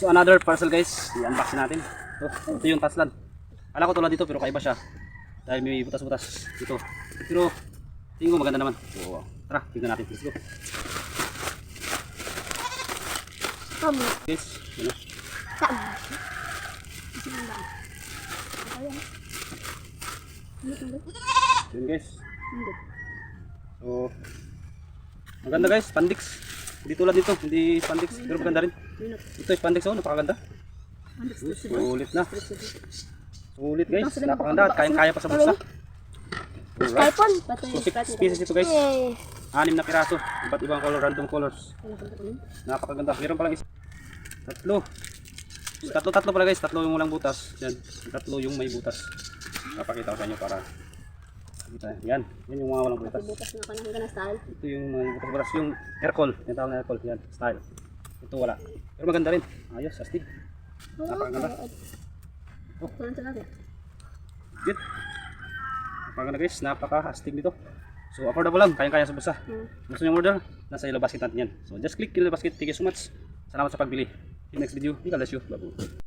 So another parcel guys, i-unbox natin. Ito, ito yung taslan. Ala ko tulad dito pero kaiba siya. Dahil may butas-butas dito. Pero tingin ko maganda naman. So tara, tingnan natin. Let's go. Guys, ano? Tak. Yun guys. So maganda guys, spandex. Hindi tulad dito, hindi spandex. Pero maganda rin. Ito spandex oh, napakaganda. Sulit na. Sulit guys, napakaganda. at Kayang-kaya pa sa bulsa. Alright. So six pieces ito guys. Anim na piraso. Iba't ibang color, random colors. Napakaganda. Meron palang isa. Tatlo. Tatlo, tatlo pala guys. Tatlo yung walang butas. Yan. Tatlo yung may butas. Papakita ko sa inyo para kita. Yan. Yan yung mga walang butas. Bukas na kanang ganas style. Ito yung mga butas-butas. Yung aircon. Yung tawag na aircon. Yan. Style. Ito wala. Pero maganda rin. Ayos. Astig. Napakaganda. Oh, kunan sa natin. Good. Napakaganda guys. Napaka-astig nito. So affordable lang. Kayang-kaya sa bulsa. Hmm. Gusto nyo order? Nasa yellow basket natin yan. So just click yellow basket. Thank you so much. Salamat sa pagbili. You next video. God bless you. Bye-bye.